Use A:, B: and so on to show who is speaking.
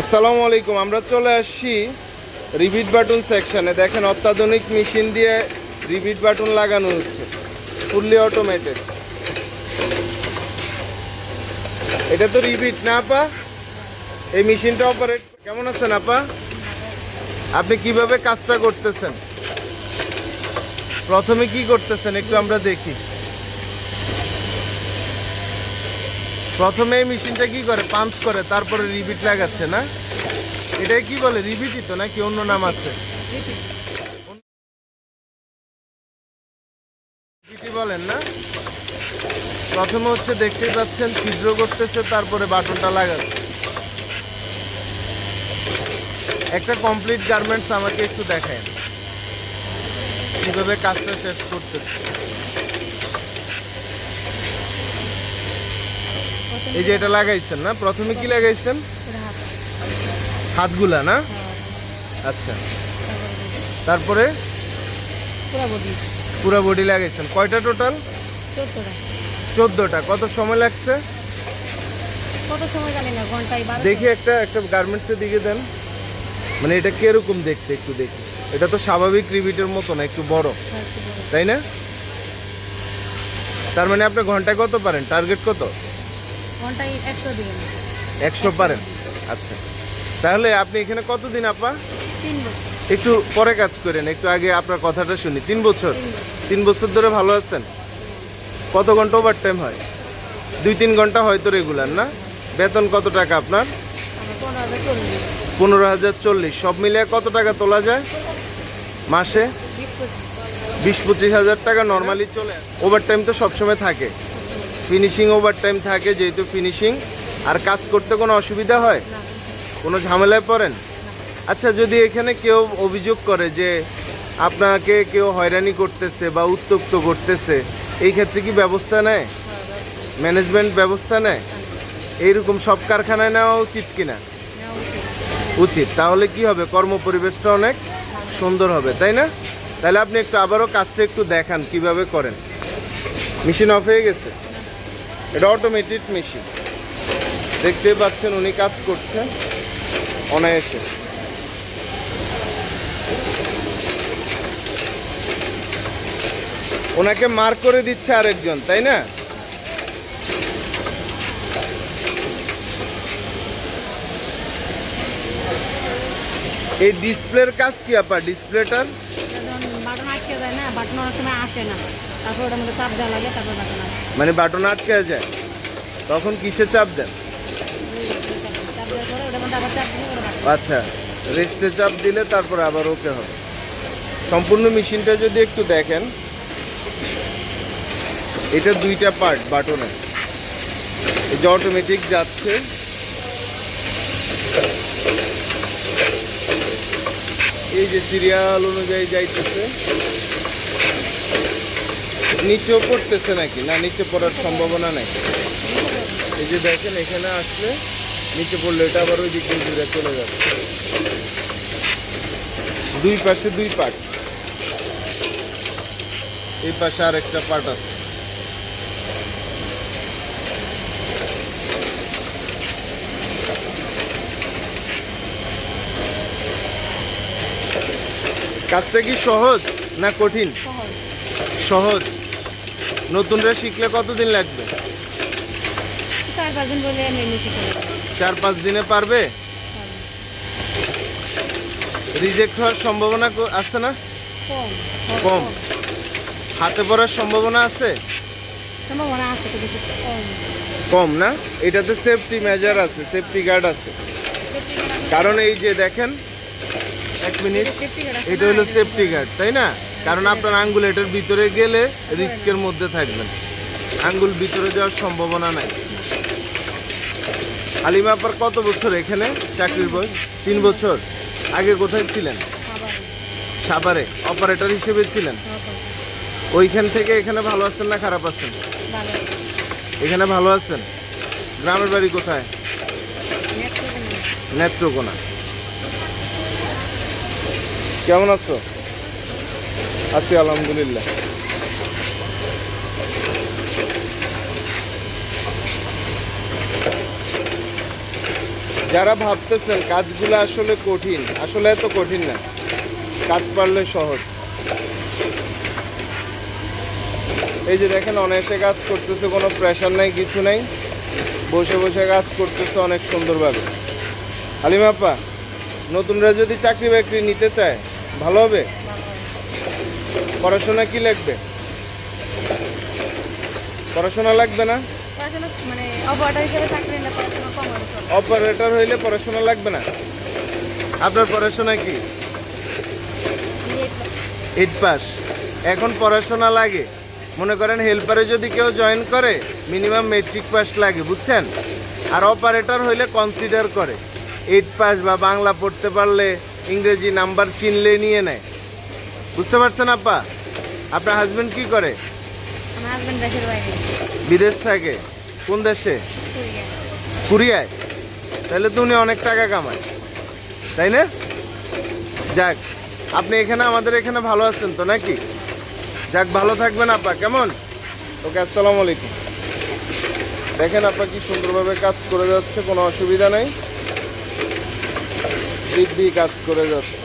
A: আসসালামু আলাইকুম, আমরা চলে আসছি রিপিট বাটন সেকশনে। দেখেন, অত্যাধুনিক মেশিন দিয়ে রিপিট বাটন লাগানো হচ্ছে, ফুললি অটোমেটেড এটা তো রিপিট না, আপা? এই মেশিনটা অপারেট কেমন আছেন, আপা? আপনি কীভাবে কাজটা করতেছেন? প্রথমে কি করতেছেন, একটু আমরা দেখি। প্রথমে এই মেশিনটা কি করে? পাঞ্চ করে, তারপরে রিপিট লাগাচ্ছে, না? এটা কি বলে? রিপিটই তো নাকি অন্য নাম আছে? বলেন না। প্রথমে হচ্ছে দেখতে পাচ্ছেন, ছিদ্র করতেছে, তারপরে বাটনটা লাগাচ্ছে। একটা কমপ্লিট গার্মেন্টস আমাকে একটু দেখায়। কীভাবে কাজটা শেষ করতেছে। এই যে এটা লাগাইছেন না? প্রথমে কি লাগাইছেন? হাতগুলা না? আচ্ছা। তারপরে?
B: পুরো বডি।
A: লাগাইছেন। কয়টা টোটাল?
B: চোদ্দটা।
A: কত সময় লাগছে?
B: কত সময় জানি না ঘন্টায়
A: দেখি একটা একটা গার্মেন্টসের দিকে দেন। মানে এটা কীরকম দেখতে একটু দেখি। এটা তো স্বাভাবিক রিবিটের মতো না একটু বড়। তাই না? তার মানে আপনি ঘন্টায় কত পারেন? টার্গেট কত?
B: ঘন্টায় একশো দিন।
A: একশো পারেন? আচ্ছা। তাহলে আপনি এখানে কতদিন আপা?
B: তিন বছর।
A: একটু পরে কাজ করেন একটু আগে আপনার কথাটা শুনি। তিন বছর?
B: তিন বছর।
A: ধরে ভালো আছেন? কত ঘণ্টা ওভার টাইম হয়? দুই তিন ঘণ্টা হয়তো রেগুলার না? বেতন কত টাকা আপনার?
B: পনেরো হাজার চল্লিশ।
A: সব মিলিয়ে কত টাকা তোলা যায়? মাসে?
B: বিশ পঁচিশ।
A: বিশ পঁচিশ হাজার টাকা নর্মালি চলে। ওভার টাইম তো সবসময় থাকে। ফিনিশিং ওভার টাইম থাকে যেহেতু ফিনিশিং আর কাজ করতে কোনো অসুবিধা হয়? কোনো ঝামেলায় পড়েন? আচ্ছা যদি এখানে কেউ অভিযোগ করে যে আপনাকে কেউ হয়রানি করতেছে বা উত্তক্ত করতেছে এই ক্ষেত্রে কি ব্যবস্থা নেয়? ম্যানেজমেন্ট ব্যবস্থা নেয়? এইরকম সব কারখানায় নেওয়া উচিত কিনা?
B: উচিত।
A: উচিত। তাহলে কি হবে? কর্ম পরিবেশটা অনেক সুন্দর হবে তাই না? তাহলে আপনি একটু আবারও কাজটা একটু দেখান কীভাবে করেন। মেশিন অফ হয়ে গেছে। এটা অটোমেটিক মেশিন দেখতে পাচ্ছেন উনি কাজ করছেন অনায়াসে। ওনাকে মার্ক করে দিচ্ছে আরেকজন, তাই না? এই ডিসপ্লের কাজ কি আপা? ডিসপ্লেটার
B: বাটন যায় না, বাটন সময় আসে না। তারপর চাপ দেওয়া লাগে, তারপর বাটন
A: মানে বাটন আটকে যায়? তখন কিসে চাপ দেন?
B: বাটন
A: আচ্ছা রেস্টে চাপ দিলে তারপর আবার ওকে হবে। সম্পূর্ণ মেশিনটা যদি একটু দেখেন, এটা দুইটা পার্ট বাটনের এই যে অটোমেটিক যাচ্ছে। এই যে সিরিয়াল অনুযায়ী যাইতেছে। নিচেও পড়তেছে নাকি? না, নিচে পড়ার সম্ভাবনা নাই? এই যে দেখেন, এখানে আসলে নিচে পড়লে এটা আবার ওই দিকে চলে যাবে। দুই পাশে দুই পার্ট। এই পাশে আর একটা পার্ট আছে। কাজটা কি সহজ না কঠিন?
B: সহজ।
A: নতুনরা শিখলে কতদিন লাগবে?
B: চার পাঁচ দিন
A: পারবে? রিজেক্ট হওয়ার সম্ভাবনা আছে না?
B: কম।
A: হাতে পড়ার সম্ভাবনা আছে?
B: কম।
A: না? এটাতে সেফটি মেজার আছে সেফটি গার্ড আছে। কারণ এই যে দেখেন এক মিনিট। এটা হলো সেফটি গার্ড তাই না? কারণ আপনার আঙ্গুল এটার ভিতরে গেলে রিস্কের মধ্যে থাকবেন। আঙ্গুল ভিতরে যাওয়ার সম্ভাবনা নাই। আলিমা আপার কত বছর এখানে চাকরির বয়স? তিন বছর। আগে কোথায় ছিলেন? সাভারে। অপারেটর হিসেবে ছিলেন? ওইখান থেকে এখানে ভালো আছেন না খারাপ আছেন? এখানে ভালো আছেন? গ্রামের বাড়ি কোথায়? নেত্রকোনা। কেমন আছো? আছি আলহামদুলিল্লাহ। যারা ভাবতেছেন কাজগুলো আসলে কঠিন, আসলে এত কঠিন না। কাজ পারলে সহজ। এই যে দেখেন, অনায়াসে কাজ করতেছে, কোনো প্রেশার নাই, কিছু নাই। বসে বসে কাজ করতেছে অনেক সুন্দরভাবে। হালিমাপ্পা নতুনরা যদি চাকরি বাকরি নিতে চায় ভালো হবে? পড়াশোনা কি লাগবে? পড়াশোনা লাগবে না?
B: মানে অপারেটর।
A: অপারেটর হইলে পড়াশোনা লাগবে না? আপনার পড়াশোনা কি? এইট পাস এখন পড়াশোনা লাগে। মনে করেন হেল্পারে যদি কেউ জয়েন করে মিনিমাম মেট্রিক পাস লাগে বুঝছেন? আর অপারেটর হইলে কনসিডার করে। এইট পাস বা বাংলা পড়তে পারলে ইংরেজি নাম্বার চিনলে নিয়ে নেয়। বুঝতে পারছেন আপা? আপনার হাজবেন্ড কি করে? বিদেশ থাকে। কোন দেশে? কুরিয়ায়? তাহলে তো উনি অনেক টাকা কামায়। তাই না? যাক আপনি এখানে আমাদের এখানে ভালো আছেন তো নাকি? যাক ভালো থাকবেন আপা কেমন? ওকে আসসালামু আলাইকুম। দেখেন আপা কি সুন্দরভাবে কাজ করে যাচ্ছে কোনো অসুবিধা নেই। দিব্যি কাজ করে যাচ্ছে।